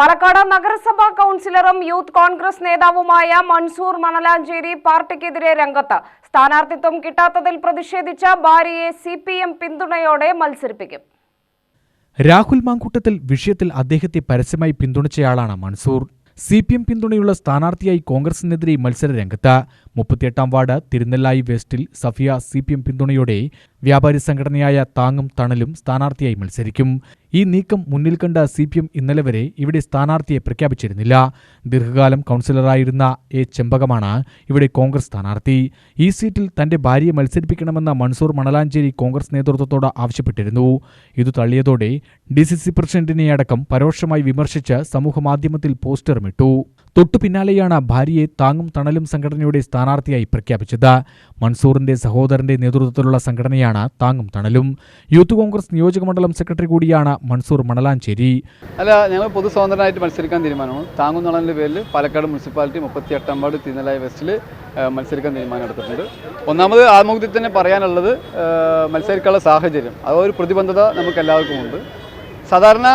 പാലക്കാട് നഗരസഭാ കൗൺസിലറും യൂത്ത് കോൺഗ്രസ് നേതാവുമായ മൻസൂർ മണലാഞ്ചേരി പാർട്ടിക്കെതിരെ രംഗത്ത് സ്ഥാനാർത്ഥിത്വം കിട്ടാത്തതിൽ പ്രതിഷേധിച്ച ഭാര്യയെ സി പിന്തുണയോടെ മത്സരിപ്പിക്കും. രാഹുൽ മാങ്കൂട്ടത്തിൽ വിഷയത്തിൽ അദ്ദേഹത്തെ പരസ്യമായി പിന്തുണച്ചയാളാണ് മൻസൂർ. സി പി എം പിന്തുണയുള്ള സ്ഥാനാർത്ഥിയായി കോൺഗ്രസിനെതിരെ മത്സര രംഗത്ത് മുപ്പത്തിയെട്ടാം വാർഡ് തിരുനെല്ലായി വെസ്റ്റിൽ സഫിയ സി പി എം പിന്തുണയോടെ വ്യാപാരി സംഘടനയായ താങ്ങും തണലും സ്ഥാനാർത്ഥിയായി മത്സരിക്കും. ഈ നീക്കം മുന്നിൽ കണ്ട സി പി എം ഇന്നലെ വരെ ഇവിടെ സ്ഥാനാർത്ഥിയെ പ്രഖ്യാപിച്ചിരുന്നില്ല. ദീർഘകാലം കൗൺസിലറായിരുന്ന എ ചെമ്പകമാണ് ഇവിടെ കോൺഗ്രസ് സ്ഥാനാർത്ഥി. ഈ സീറ്റിൽ തന്റെ ഭാര്യയെ മത്സരിപ്പിക്കണമെന്ന മൻസൂർ മണലാഞ്ചേരി കോൺഗ്രസ് നേതൃത്വത്തോട് ആവശ്യപ്പെട്ടിരുന്നു. ഇത് തള്ളിയതോടെ ഡി സി സി പ്രസിഡന്റിനെയടക്കം പരോക്ഷമായി വിമർശിച്ച് സമൂഹമാധ്യമത്തിൽ പോസ്റ്ററും ഇട്ടു. തൊട്ടു പിന്നാലെയാണ് ഭാര്യയെ താങ്ങും തണലും സംഘടനയുടെ സ്ഥാനാർത്ഥിയായി പ്രഖ്യാപിച്ചത്. മൻസൂറിന്റെ സഹോദരന്റെ നേതൃത്വത്തിലുള്ള സംഘടനയാണ് താങ്ങും തണലും. യൂത്ത് കോൺഗ്രസ് നിയോജകമണ്ഡലം സെക്രട്ടറി കൂടിയാണ് മൻസൂർ മണലാഞ്ചേരി. അല്ല ഞങ്ങൾ പൊതു സ്വതന്ത്രനായിട്ട് മത്സരിക്കാൻ തീരുമാനമാണ്. താങ്ങും തണലിന്റെ പേരിൽ പാലക്കാട് മുനിസിപ്പാലിറ്റി മുപ്പത്തി എട്ടാം വാർഡ് തിരുനെല്ലായി വെസ്റ്റിൽ മത്സരിക്കാൻ തീരുമാനം എടുത്തിട്ടുണ്ട്. ഒന്നാമത് ആത്മഹത്യത്തിൽ തന്നെ പറയാനുള്ളത് മത്സരിക്കാനുള്ള സാഹചര്യം. അതൊരു ഒരു പ്രതിബദ്ധത നമുക്ക് എല്ലാവർക്കും ഉണ്ട് സാധാരണ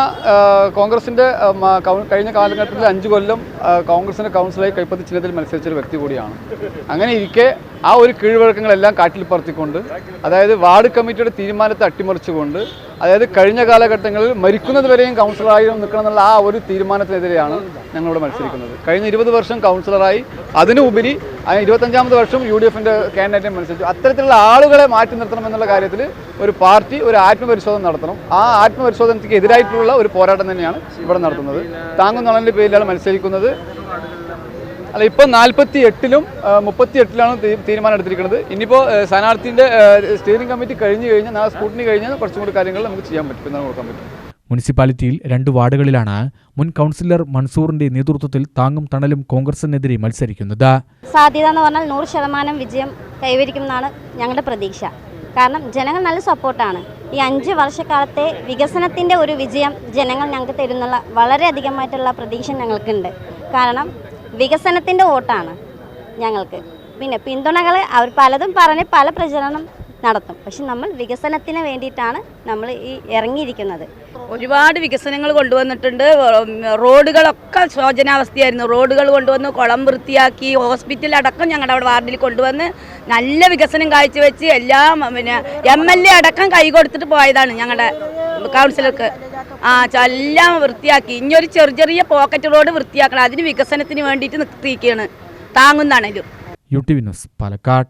കോൺഗ്രസിന്റെ കഴിഞ്ഞ കാലഘട്ടത്തിൽ അഞ്ച് കൊല്ലം കോൺഗ്രസിന്റെ കൗൺസിലായി കൈപ്പത്തി ചിഹ്നത്തിൽ മത്സരിച്ചൊരു വ്യക്തി കൂടിയാണ്. അങ്ങനെ ഇരിക്കെ ആ ഒരു കീഴ്വഴക്കങ്ങളെല്ലാം കാട്ടിൽ പറത്തിക്കൊണ്ട് അതായത് വാർഡ് കമ്മിറ്റിയുടെ തീരുമാനത്തെ അട്ടിമറിച്ചുകൊണ്ട് അതായത് കഴിഞ്ഞ കാലഘട്ടങ്ങളിൽ മരിക്കുന്നത് വരെയും കൗൺസിലറായി നിൽക്കണം എന്നുള്ള ആ ഒരു തീരുമാനത്തിനെതിരെയാണ് ഞങ്ങളിവിടെ മത്സരിക്കുന്നത്. കഴിഞ്ഞ ഇരുപത് വർഷം കൗൺസിലറായി അതിനുപരി ഇരുപത്തഞ്ചാമത് വർഷം യു ഡി എഫിന്റെ കാൻഡിഡേറ്റ് മത്സരിച്ചു. അത്തരത്തിലുള്ള ആളുകളെ മാറ്റി നിർത്തണം എന്നുള്ള കാര്യത്തിൽ ഒരു പാർട്ടി ഒരു ആത്മപരിശോധന നടത്തണം. ആ ആത്മപരിശോധനയ്ക്ക് എതിരായിട്ടുള്ള ഒരു പോരാട്ടം തന്നെയാണ് ഇവിടെ നടത്തുന്നത്. താങ്ങുന്നുള്ളതിന്റെ പേരിലാണ് മത്സരിക്കുന്നത്. അല്ല ഇപ്പോൾ നാൽപ്പത്തി എട്ടിലും മുപ്പത്തി എട്ടിലാണ് തീരുമാനം എടുത്തിരിക്കുന്നത്. ഇനിയിപ്പോൾ സ്ഥാനാർത്ഥിന്റെ സ്റ്റിയറിംഗ് കമ്മിറ്റി കഴിഞ്ഞു കഴിഞ്ഞാൽ നാളെ സ്കൂട്ടിനി കഴിഞ്ഞാൽ കുറച്ചും കൂടി കാര്യങ്ങൾ നമുക്ക് ചെയ്യാൻ പറ്റും എന്നാണ് കൊടുക്കാൻ പറ്റും. മുനിസിപ്പാലിറ്റിയിൽ രണ്ട് വാർഡുകളിലാണ് മുൻ കൗൺസിലർ മൻസൂറിന്റെ നേതൃത്വത്തിൽ താങ്ങും തണലും കോൺഗ്രസിനെതിരെ മത്സരിക്കുന്നത്. സാധ്യത എന്ന് പറഞ്ഞാൽ നൂറ് ശതമാനം വിജയം കൈവരിക്കുമെന്നാണ് ഞങ്ങളുടെ പ്രതീക്ഷ. കാരണം ജനങ്ങൾ നല്ല സപ്പോർട്ടാണ്. ഈ അഞ്ച് വർഷക്കാലത്തെ വികസനത്തിന്റെ ഒരു വിജയം ജനങ്ങൾ ഞങ്ങൾക്ക് തരുന്നുള്ള വളരെയധികമായിട്ടുള്ള പ്രതീക്ഷ ഞങ്ങൾക്കുണ്ട്. കാരണം വികസനത്തിന്റെ വോട്ടാണ് ഞങ്ങൾക്ക്. പിന്നെ പിന്തുണകൾ അവർ പലതും പറഞ്ഞ് പല പ്രചരണം നടത്തും. പക്ഷെ നമ്മൾ വികസനത്തിന് വേണ്ടിയിട്ടാണ് നമ്മൾ ഈ ഇറങ്ങിയിരിക്കുന്നത്. ഒരുപാട് വികസനങ്ങൾ കൊണ്ടുവന്നിട്ടുണ്ട്. റോഡുകളൊക്കെ ശോചനാവസ്ഥയായിരുന്നു. റോഡുകൾ കൊണ്ടുവന്ന് കുളം വൃത്തിയാക്കി ഹോസ്പിറ്റൽ അടക്കം ഞങ്ങളുടെ അവിടെ വാർഡിൽ കൊണ്ടുവന്ന് നല്ല വികസനം കാഴ്ചവെച്ച് എല്ലാം പിന്നെ എം എൽ എ അടക്കം കൈ കൊടുത്തിട്ട് പോയതാണ് ഞങ്ങളുടെ കൗൺസിലർക്ക്. ആ എല്ലാം വൃത്തിയാക്കി. ഇനിയൊരു ചെറിയ ചെറിയ പോക്കറ്റ് റോഡ് വൃത്തിയാക്കണം. അതിന് വികസനത്തിന് വേണ്ടിയിട്ട് നിർത്തിയിരിക്കുകയാണ് താങ്ങുന്നാണേലും U T V news Palakkad.